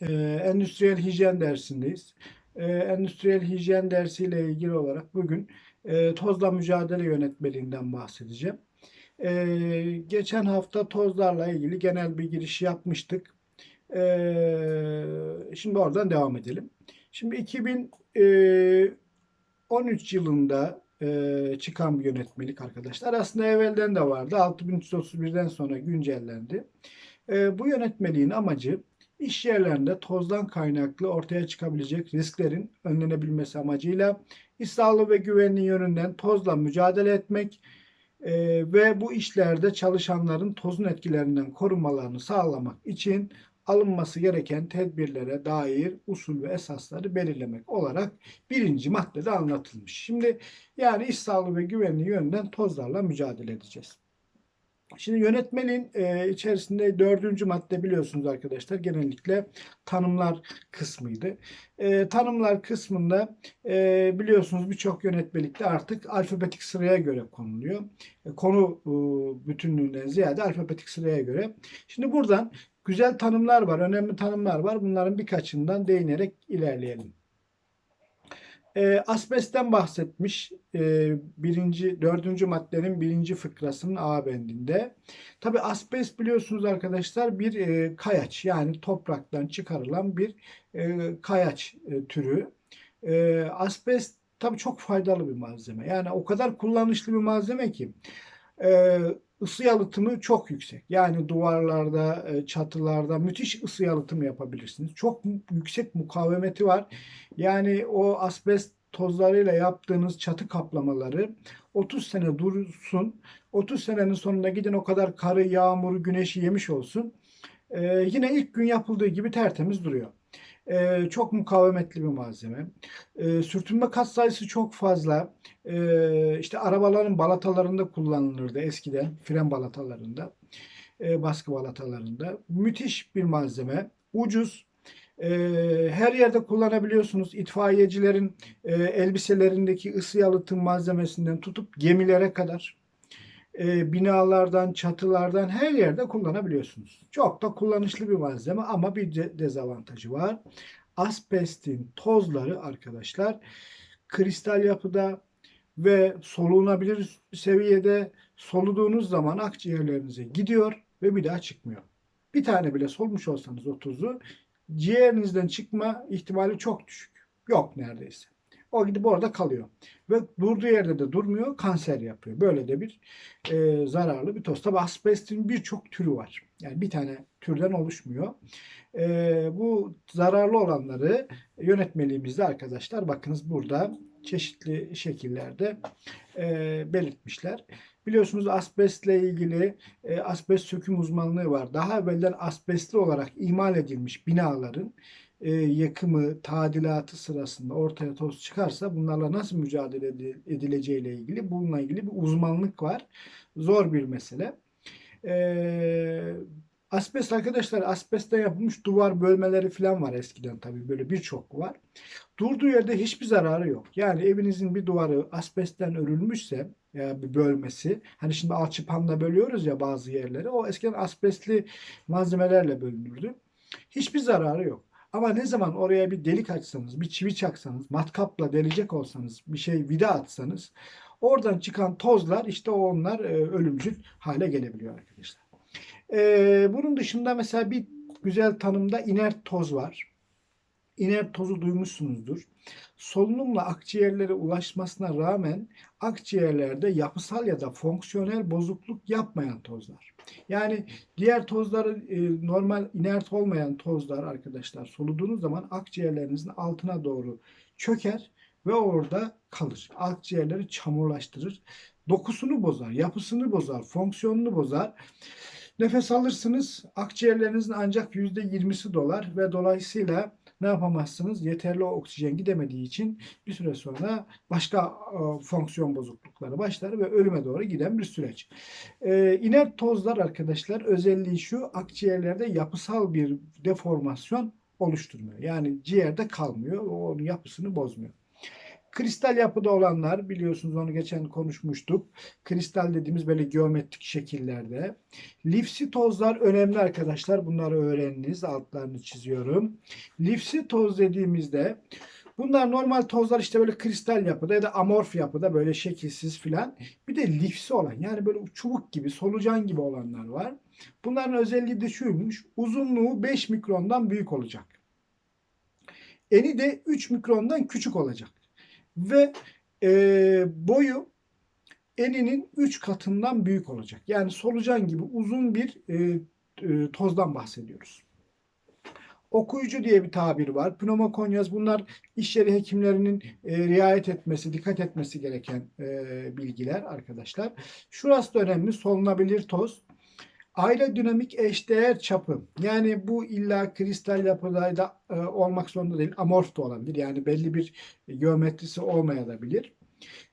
Ee, endüstriyel hijyen dersindeyiz. Ee, endüstriyel hijyen dersiyle ilgili olarak bugün e, tozla mücadele yönetmeliğinden bahsedeceğim. Ee, geçen hafta tozlarla ilgili genel bir giriş yapmıştık. Ee, şimdi oradan devam edelim. Şimdi 2013 yılında e, çıkan bir yönetmelik arkadaşlar. Aslında evvelden de vardı. 6331'den sonra güncellendi. E, bu yönetmeliğin amacı iş yerlerinde tozdan kaynaklı ortaya çıkabilecek risklerin önlenebilmesi amacıyla iş sağlığı ve güvenliği yönünden tozla mücadele etmek e, ve bu işlerde çalışanların tozun etkilerinden korunmalarını sağlamak için alınması gereken tedbirlere dair usul ve esasları belirlemek olarak birinci maddede anlatılmış. Şimdi yani iş sağlığı ve güvenliği yönünden tozlarla mücadele edeceğiz. Şimdi yönetmenin e, içerisinde dördüncü madde biliyorsunuz arkadaşlar genellikle tanımlar kısmıydı. E, tanımlar kısmında e, biliyorsunuz birçok yönetmelikte artık alfabetik sıraya göre konuluyor. E, konu e, bütünlüğünden ziyade alfabetik sıraya göre. Şimdi buradan güzel tanımlar var, önemli tanımlar var. Bunların birkaçından değinerek ilerleyelim. E, asbestten bahsetmiş e, birinci, dördüncü maddenin birinci fıkrasının A bendinde. Tabi asbest biliyorsunuz arkadaşlar bir e, kayaç yani topraktan çıkarılan bir e, kayaç e, türü. E, asbest tabi çok faydalı bir malzeme. Yani o kadar kullanışlı bir malzeme ki e, ısı yalıtımı çok yüksek. Yani duvarlarda, e, çatılarda müthiş ısı yalıtımı yapabilirsiniz. Çok yüksek mukavemeti var. Yani o asbest tozlarıyla yaptığınız çatı kaplamaları 30 sene dursun. 30 senenin sonunda gidin o kadar karı, yağmuru, güneşi yemiş olsun. Ee, yine ilk gün yapıldığı gibi tertemiz duruyor. Ee, çok mukavemetli bir malzeme. Ee, sürtünme kat sayısı çok fazla. Ee, işte arabaların balatalarında kullanılırdı eskiden. Fren balatalarında. E, baskı balatalarında. Müthiş bir malzeme. Ucuz. E, her yerde kullanabiliyorsunuz. İtfaiyecilerin e, elbiselerindeki ısı yalıtım malzemesinden tutup gemilere kadar e, binalardan, çatılardan her yerde kullanabiliyorsunuz. Çok da kullanışlı bir malzeme ama bir de- dezavantajı var. Asbestin tozları arkadaşlar kristal yapıda ve solunabilir seviyede soluduğunuz zaman akciğerlerinize gidiyor ve bir daha çıkmıyor. Bir tane bile solmuş olsanız o tozu ciğerinizden çıkma ihtimali çok düşük. Yok neredeyse. O gidip orada kalıyor. Ve durduğu yerde de durmuyor, kanser yapıyor. Böyle de bir e, zararlı bir toz. Tabi asbestin birçok türü var. Yani bir tane türden oluşmuyor. E, bu zararlı olanları yönetmeliğimizde arkadaşlar bakınız burada çeşitli şekillerde e, belirtmişler. Biliyorsunuz asbestle ilgili e, asbest söküm uzmanlığı var. Daha evvelden asbestli olarak imal edilmiş binaların e, yakımı, tadilatı sırasında ortaya toz çıkarsa bunlarla nasıl mücadele edi- edileceğiyle ilgili bununla ilgili bir uzmanlık var. Zor bir mesele. E, asbest arkadaşlar asbestten yapılmış duvar bölmeleri falan var eskiden tabii böyle birçok var. Durduğu yerde hiçbir zararı yok. Yani evinizin bir duvarı asbestten örülmüşse ya bir bölmesi. Hani şimdi alçıpanla bölüyoruz ya bazı yerleri. O eskiden asbestli malzemelerle bölünürdü. Hiçbir zararı yok. Ama ne zaman oraya bir delik açsanız, bir çivi çaksanız, matkapla delecek olsanız, bir şey vida atsanız oradan çıkan tozlar işte onlar e, ölümcül hale gelebiliyor arkadaşlar. E, bunun dışında mesela bir güzel tanımda inert toz var. İnert tozu duymuşsunuzdur. Solunumla akciğerlere ulaşmasına rağmen akciğerlerde yapısal ya da fonksiyonel bozukluk yapmayan tozlar. Yani diğer tozları e, normal inert olmayan tozlar arkadaşlar soluduğunuz zaman akciğerlerinizin altına doğru çöker ve orada kalır. Akciğerleri çamurlaştırır. Dokusunu bozar, yapısını bozar, fonksiyonunu bozar. Nefes alırsınız akciğerlerinizin ancak %20'si dolar ve dolayısıyla ne yapamazsınız? Yeterli oksijen gidemediği için bir süre sonra başka e, fonksiyon bozuklukları başlar ve ölüme doğru giden bir süreç. E, inert tozlar arkadaşlar özelliği şu akciğerlerde yapısal bir deformasyon oluşturmuyor. Yani ciğerde kalmıyor, onun yapısını bozmuyor. Kristal yapıda olanlar biliyorsunuz onu geçen konuşmuştuk. Kristal dediğimiz böyle geometrik şekillerde. Lifsi tozlar önemli arkadaşlar. Bunları öğreniniz. Altlarını çiziyorum. Lifsi toz dediğimizde bunlar normal tozlar işte böyle kristal yapıda ya da amorf yapıda böyle şekilsiz filan. Bir de lifsi olan yani böyle çubuk gibi solucan gibi olanlar var. Bunların özelliği de şuymuş. Uzunluğu 5 mikrondan büyük olacak. Eni de 3 mikrondan küçük olacak. Ve e, boyu eninin 3 katından büyük olacak. Yani solucan gibi uzun bir e, e, tozdan bahsediyoruz. Okuyucu diye bir tabir var. Pneumokonyas bunlar iş yeri hekimlerinin e, riayet etmesi, dikkat etmesi gereken e, bilgiler arkadaşlar. Şurası da önemli. Solunabilir toz. Aerodinamik eşdeğer çapı. Yani bu illa kristal yapıda da e, olmak zorunda değil. Amorf da olabilir. Yani belli bir geometrisi olmayabilir.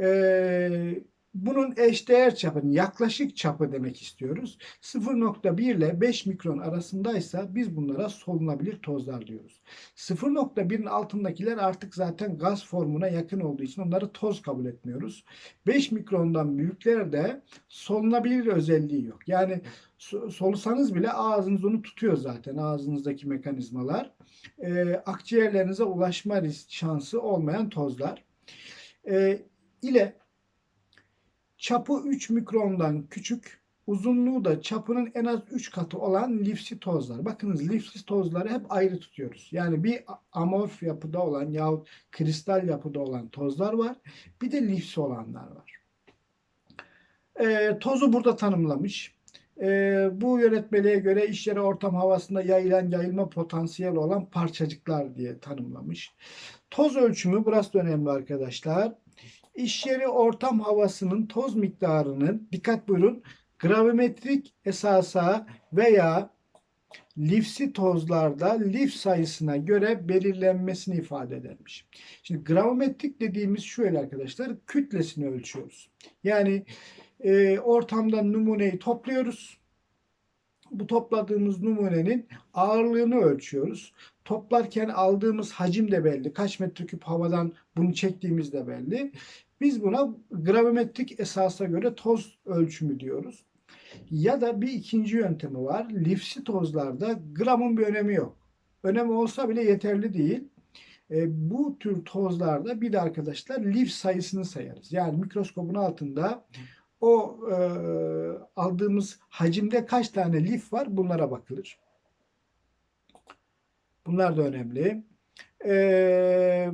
E, bunun eşdeğer çapını, yaklaşık çapı demek istiyoruz. 0.1 ile 5 mikron arasındaysa biz bunlara solunabilir tozlar diyoruz. 0.1'in altındakiler artık zaten gaz formuna yakın olduğu için onları toz kabul etmiyoruz. 5 mikrondan büyüklerde solunabilir özelliği yok. Yani solusanız bile ağzınız onu tutuyor zaten ağzınızdaki mekanizmalar. E, akciğerlerinize ulaşma risk şansı olmayan tozlar. E, ile çapı 3 mikrondan küçük, uzunluğu da çapının en az 3 katı olan lifsi tozlar. Bakınız lifsi tozları hep ayrı tutuyoruz. Yani bir amorf yapıda olan yahut kristal yapıda olan tozlar var. Bir de lifsi olanlar var. E, tozu burada tanımlamış. E, bu yönetmeliğe göre iş yeri ortam havasında yayılan yayılma potansiyeli olan parçacıklar diye tanımlamış. Toz ölçümü burası da önemli arkadaşlar. İş yeri ortam havasının toz miktarının dikkat buyurun gravimetrik esasa veya lifsi tozlarda lif sayısına göre belirlenmesini ifade edermiş. Şimdi gravimetrik dediğimiz şöyle arkadaşlar kütlesini ölçüyoruz. Yani e, ortamdan numuneyi topluyoruz. Bu topladığımız numunenin ağırlığını ölçüyoruz. Toplarken aldığımız hacim de belli. Kaç metreküp havadan bunu çektiğimiz de belli. Biz buna gravimetrik esasa göre toz ölçümü diyoruz. Ya da bir ikinci yöntemi var. Lifsi tozlarda gramın bir önemi yok. Önemi olsa bile yeterli değil. E, bu tür tozlarda bir de arkadaşlar lif sayısını sayarız. Yani mikroskopun altında o e, aldığımız hacimde kaç tane lif var bunlara bakılır. Bunlar da önemli. E,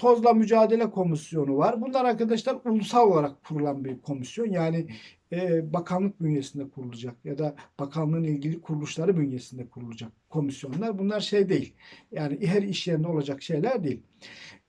Tozla Mücadele Komisyonu var. Bunlar arkadaşlar ulusal olarak kurulan bir komisyon. Yani e, bakanlık bünyesinde kurulacak ya da bakanlığın ilgili kuruluşları bünyesinde kurulacak komisyonlar. Bunlar şey değil. Yani her iş yerinde olacak şeyler değil.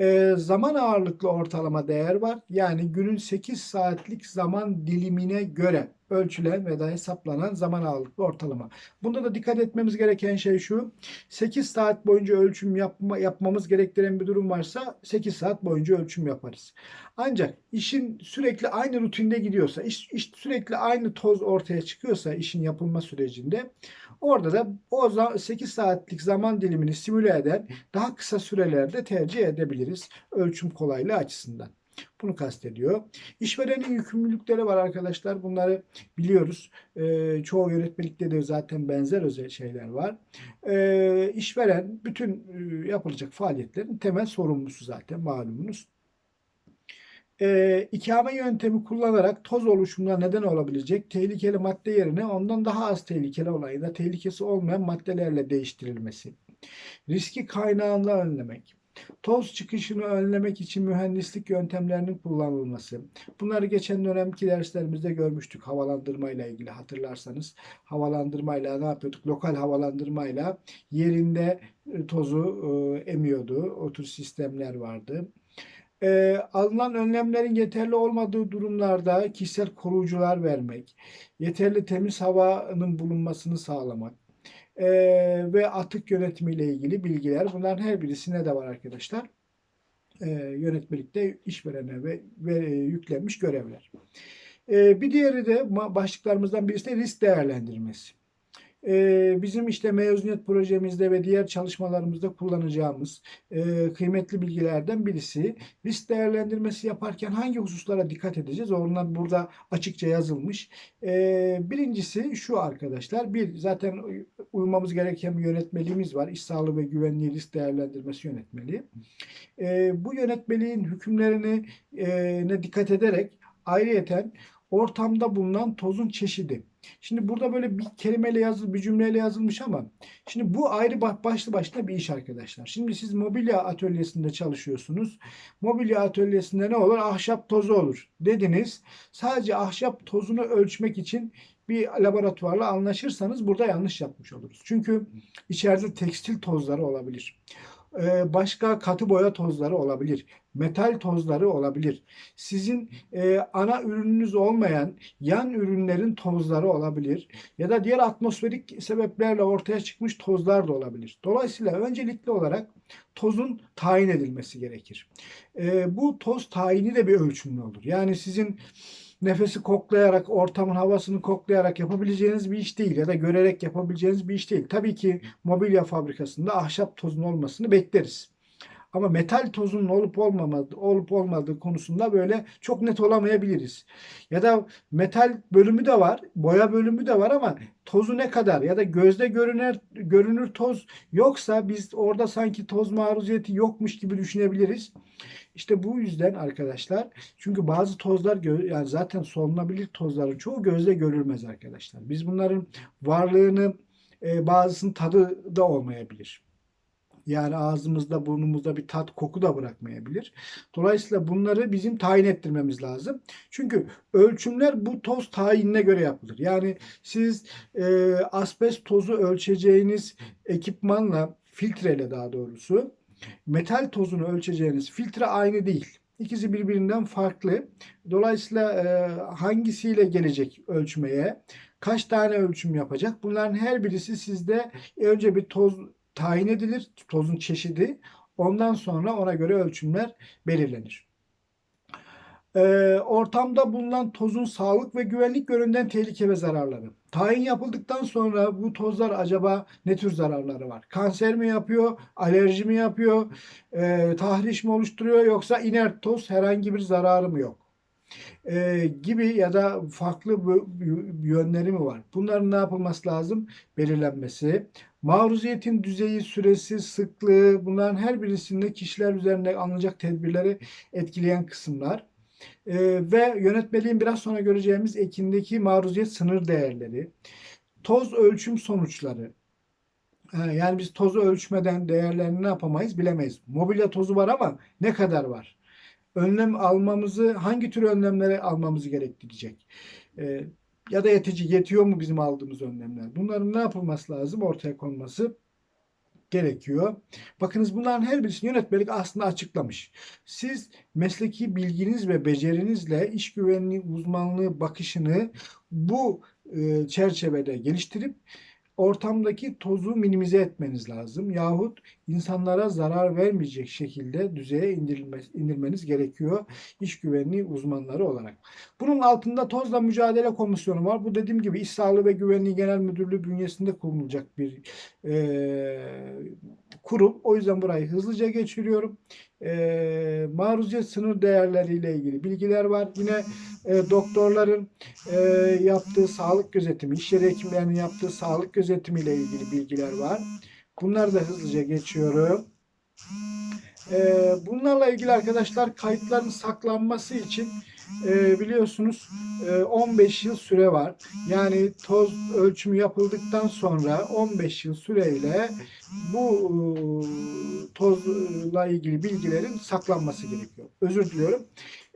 E, zaman ağırlıklı ortalama değer var. Yani günün 8 saatlik zaman dilimine göre ölçülen ve da hesaplanan zaman ağırlıklı ortalama. Bunda da dikkat etmemiz gereken şey şu. 8 saat boyunca ölçüm yapma, yapmamız gerektiren bir durum varsa 8 saat boyunca ölçüm yaparız. Ancak işin sürekli aynı rutinde gidiyorsa, iş, iş sürekli aynı toz ortaya çıkıyorsa işin yapılma sürecinde orada da o 8 saatlik zaman dilimini simüle eden daha kısa sürelerde tercih edebiliriz ölçüm kolaylığı açısından. Bunu kastediyor. İşverenin yükümlülükleri var arkadaşlar. Bunları biliyoruz. E, çoğu yönetmelikte de zaten benzer özel şeyler var. E, işveren bütün e, yapılacak faaliyetlerin temel sorumlusu zaten malumunuz. E, ikame yöntemi kullanarak toz oluşumuna neden olabilecek tehlikeli madde yerine ondan daha az tehlikeli olan ya da tehlikesi olmayan maddelerle değiştirilmesi. Riski kaynağında önlemek Toz çıkışını önlemek için mühendislik yöntemlerinin kullanılması. Bunları geçen dönemki derslerimizde görmüştük havalandırma ile ilgili hatırlarsanız. Havalandırmayla ne yapıyorduk? Lokal havalandırmayla yerinde e, tozu e, emiyordu. O tür sistemler vardı. E, alınan önlemlerin yeterli olmadığı durumlarda kişisel koruyucular vermek, yeterli temiz havanın bulunmasını sağlamak, e, ve atık yönetimiyle ilgili bilgiler. Bunların her birisine de var arkadaşlar. E, yönetmelikte işverene ve, ve e, yüklenmiş görevler. E, bir diğeri de başlıklarımızdan birisi de risk değerlendirmesi. E, bizim işte mezuniyet projemizde ve diğer çalışmalarımızda kullanacağımız e, kıymetli bilgilerden birisi. Risk değerlendirmesi yaparken hangi hususlara dikkat edeceğiz? Onlar burada açıkça yazılmış. E, birincisi şu arkadaşlar. Bir zaten uymamız gereken bir yönetmeliğimiz var. İş sağlığı ve güvenliği risk değerlendirmesi yönetmeliği. E, bu yönetmeliğin hükümlerini e, dikkat ederek ayrıyeten ortamda bulunan tozun çeşidi. Şimdi burada böyle bir kelimeyle yazılmış, bir cümleyle yazılmış ama şimdi bu ayrı ba- başlı başına bir iş arkadaşlar. Şimdi siz mobilya atölyesinde çalışıyorsunuz. Mobilya atölyesinde ne olur? Ahşap tozu olur dediniz. Sadece ahşap tozunu ölçmek için bir laboratuvarla anlaşırsanız burada yanlış yapmış oluruz. Çünkü içeride tekstil tozları olabilir. Ee, başka katı boya tozları olabilir. Metal tozları olabilir. Sizin e, ana ürününüz olmayan yan ürünlerin tozları olabilir. Ya da diğer atmosferik sebeplerle ortaya çıkmış tozlar da olabilir. Dolayısıyla öncelikli olarak tozun tayin edilmesi gerekir. E, bu toz tayini de bir ölçümlü olur. Yani sizin nefesi koklayarak, ortamın havasını koklayarak yapabileceğiniz bir iş değil ya da görerek yapabileceğiniz bir iş değil. Tabii ki mobilya fabrikasında ahşap tozun olmasını bekleriz. Ama metal tozunun olup olmamadığı, olup olmadığı konusunda böyle çok net olamayabiliriz. Ya da metal bölümü de var, boya bölümü de var ama tozu ne kadar ya da gözde görünür görünür toz yoksa biz orada sanki toz maruziyeti yokmuş gibi düşünebiliriz. İşte bu yüzden arkadaşlar çünkü bazı tozlar yani zaten solunabilir tozların çoğu gözle görülmez arkadaşlar. Biz bunların varlığını e, bazısının tadı da olmayabilir. Yani ağzımızda, burnumuzda bir tat, koku da bırakmayabilir. Dolayısıyla bunları bizim tayin ettirmemiz lazım. Çünkü ölçümler bu toz tayinine göre yapılır. Yani siz e, asbest tozu ölçeceğiniz ekipmanla, filtreyle daha doğrusu metal tozunu ölçeceğiniz filtre aynı değil. İkisi birbirinden farklı. Dolayısıyla e, hangisiyle gelecek ölçmeye, kaç tane ölçüm yapacak? Bunların her birisi sizde önce bir toz tayin edilir, tozun çeşidi. Ondan sonra ona göre ölçümler belirlenir. E, ortamda bulunan tozun sağlık ve güvenlik yönünden tehlike ve zararları. Tayin yapıldıktan sonra bu tozlar acaba ne tür zararları var? Kanser mi yapıyor, alerji mi yapıyor, e, tahriş mi oluşturuyor yoksa inert toz herhangi bir zararı mı yok? E, gibi ya da farklı yönleri mi var? Bunların ne yapılması lazım? Belirlenmesi. Maruziyetin düzeyi, süresi, sıklığı bunların her birisinde kişiler üzerinde alınacak tedbirleri etkileyen kısımlar. Ee, ve yönetmeliğin biraz sonra göreceğimiz ekindeki maruziyet sınır değerleri, toz ölçüm sonuçları. Ha, Yani biz tozu ölçmeden değerlerini ne yapamayız bilemeyiz. Mobilya tozu var ama ne kadar var? Önlem almamızı, hangi tür önlemleri almamızı gerektirecek? Ee, ya da yetici, yetiyor mu bizim aldığımız önlemler? Bunların ne yapılması lazım? Ortaya konması gerekiyor. Bakınız bunların her birisini yönetmelik aslında açıklamış. Siz mesleki bilginiz ve becerinizle iş güvenliği uzmanlığı bakışını bu e, çerçevede geliştirip ortamdaki tozu minimize etmeniz lazım. Yahut insanlara zarar vermeyecek şekilde düzeye indirilmez, indirmeniz gerekiyor iş güvenliği uzmanları olarak. Bunun altında tozla mücadele komisyonu var. Bu dediğim gibi İş Sağlığı ve Güvenliği Genel Müdürlüğü bünyesinde kurulacak bir e, kurum. O yüzden burayı hızlıca geçiriyorum. E, maruziyet sınır değerleriyle ilgili bilgiler var. Yine e, doktorların e, yaptığı sağlık gözetimi, iş yeri hekimlerinin yaptığı sağlık gözetimiyle ilgili bilgiler var. Bunları da hızlıca geçiyorum. E, bunlarla ilgili arkadaşlar kayıtların saklanması için e, biliyorsunuz e, 15 yıl süre var. Yani toz ölçümü yapıldıktan sonra 15 yıl süreyle bu e, tozla ilgili bilgilerin saklanması gerekiyor. Özür diliyorum.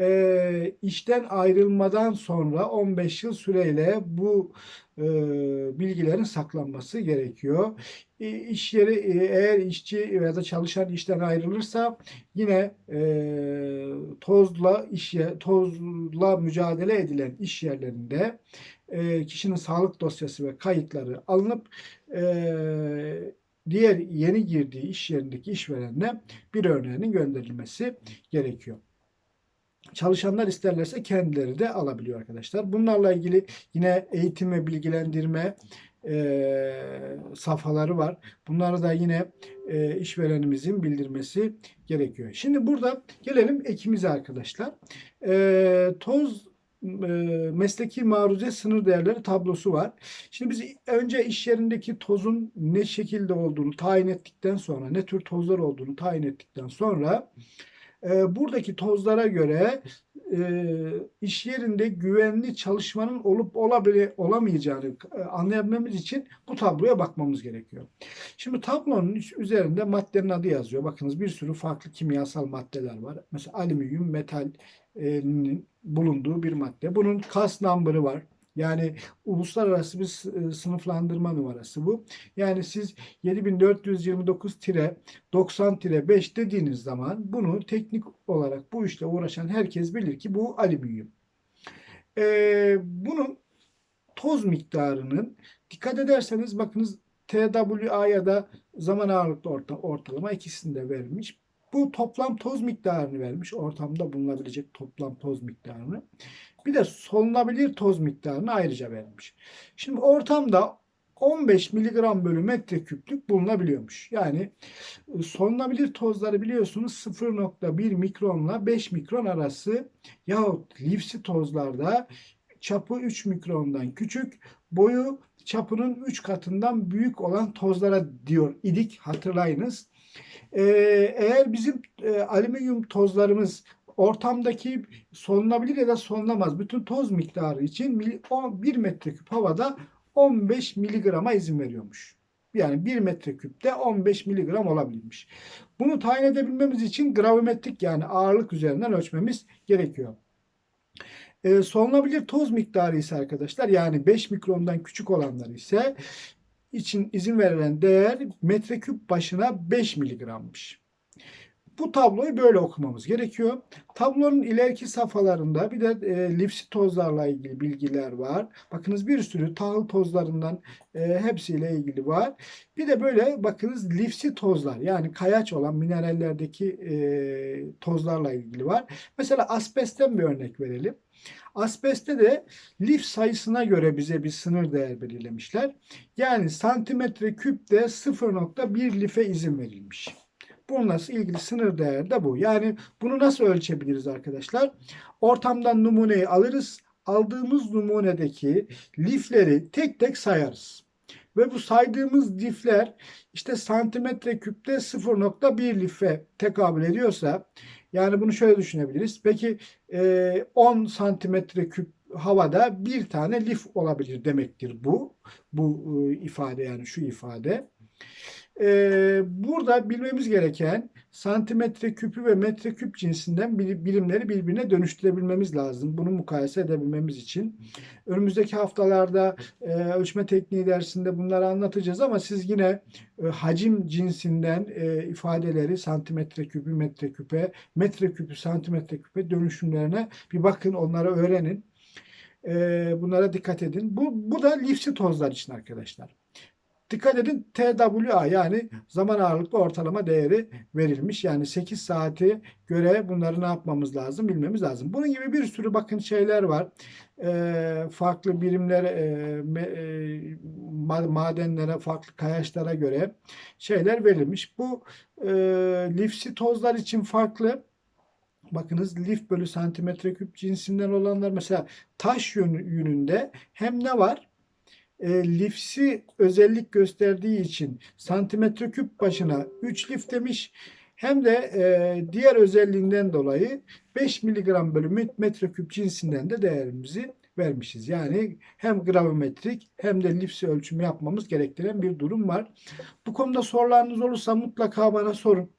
E, işten ayrılmadan sonra 15 yıl süreyle bu e, bilgilerin saklanması gerekiyor. E, iş yeri e, eğer işçi ya da çalışan işten ayrılırsa yine e, tozla iş tozla mücadele edilen iş yerlerinde e, kişinin sağlık dosyası ve kayıtları alınıp e, diğer yeni girdiği iş yerindeki işverenine bir örneğinin gönderilmesi gerekiyor. Çalışanlar isterlerse kendileri de alabiliyor arkadaşlar. Bunlarla ilgili yine eğitim ve bilgilendirme e, safhaları var. Bunları da yine e, işverenimizin bildirmesi gerekiyor. Şimdi burada gelelim ekimize arkadaşlar. E, toz e, mesleki maruziyet sınır değerleri tablosu var. Şimdi biz önce iş yerindeki tozun ne şekilde olduğunu tayin ettikten sonra, ne tür tozlar olduğunu tayin ettikten sonra e, buradaki tozlara göre e, iş yerinde güvenli çalışmanın olup olabile, olamayacağını e, anlayabilmemiz için bu tabloya bakmamız gerekiyor. Şimdi tablonun üzerinde maddenin adı yazıyor. Bakınız bir sürü farklı kimyasal maddeler var. Mesela alüminyum metalinin bulunduğu bir madde. Bunun kas number'ı var. Yani uluslararası bir e, sınıflandırma numarası bu. Yani siz 7429-90-5 dediğiniz zaman bunu teknik olarak bu işle uğraşan herkes bilir ki bu alüminyum. Ee, bunun toz miktarının dikkat ederseniz bakınız TWA ya da zaman ağırlıklı orta, ortalama ikisinde verilmiş. Bu toplam toz miktarını vermiş. Ortamda bulunabilecek toplam toz miktarını. Bir de solunabilir toz miktarını ayrıca vermiş. Şimdi ortamda 15 miligram bölü metreküplük bulunabiliyormuş. Yani e, solunabilir tozları biliyorsunuz 0.1 mikronla 5 mikron arası yahut lifsi tozlarda çapı 3 mikrondan küçük, boyu çapının 3 katından büyük olan tozlara diyor idik hatırlayınız. Ee, eğer bizim e, alüminyum tozlarımız ortamdaki solunabilir ya da solunamaz bütün toz miktarı için mili- on- 1 metreküp havada 15 miligrama izin veriyormuş. Yani 1 metreküpte 15 miligram olabilirmiş. Bunu tayin edebilmemiz için gravimetrik yani ağırlık üzerinden ölçmemiz gerekiyor. E, solunabilir toz miktarı ise arkadaşlar yani 5 mikrondan küçük olanlar ise için izin verilen değer metreküp başına 5 miligrammış. Bu tabloyu böyle okumamız gerekiyor. Tablonun ileriki safhalarında bir de e, lifsi tozlarla ilgili bilgiler var. Bakınız bir sürü tahıl tozlarından e, hepsiyle ilgili var. Bir de böyle bakınız lifsi tozlar yani kayaç olan minerallerdeki e, tozlarla ilgili var. Mesela asbestten bir örnek verelim. Asbeste de lif sayısına göre bize bir sınır değer belirlemişler. Yani santimetre küpte 0.1 life izin verilmiş. Bununla ilgili sınır değer de bu. Yani bunu nasıl ölçebiliriz arkadaşlar? Ortamdan numuneyi alırız. Aldığımız numunedeki lifleri tek tek sayarız. Ve bu saydığımız lifler işte santimetre küpte 0.1 life tekabül ediyorsa yani bunu şöyle düşünebiliriz. Peki e, 10 santimetre küp havada bir tane lif olabilir demektir bu. Bu e, ifade yani şu ifade. E, burada bilmemiz gereken santimetre küpü ve metreküp cinsinden bir- birimleri birbirine dönüştürebilmemiz lazım. Bunu mukayese edebilmemiz için. Önümüzdeki haftalarda e, ölçme tekniği dersinde bunları anlatacağız ama siz yine e, hacim cinsinden e, ifadeleri santimetre küpü metreküpe, metreküpü santimetre küpe dönüşümlerine bir bakın onları öğrenin. E, bunlara dikkat edin. Bu, bu da lifsi tozlar için arkadaşlar. Dikkat edin TWA yani zaman ağırlıklı ortalama değeri verilmiş. Yani 8 saati göre bunları ne yapmamız lazım bilmemiz lazım. Bunun gibi bir sürü bakın şeyler var. Ee, farklı birimlere, e, me- e, ma- madenlere, farklı kayaçlara göre şeyler verilmiş. Bu e, lifsi tozlar için farklı. Bakınız lif bölü santimetre küp cinsinden olanlar mesela taş yönü- yönünde hem ne var? E, lifsi özellik gösterdiği için santimetre küp başına 3 lif demiş. Hem de e, diğer özelliğinden dolayı 5 miligram bölü met- metreküp cinsinden de değerimizi vermişiz. Yani hem gravimetrik hem de lifsi ölçümü yapmamız gerektiren bir durum var. Bu konuda sorularınız olursa mutlaka bana sorun.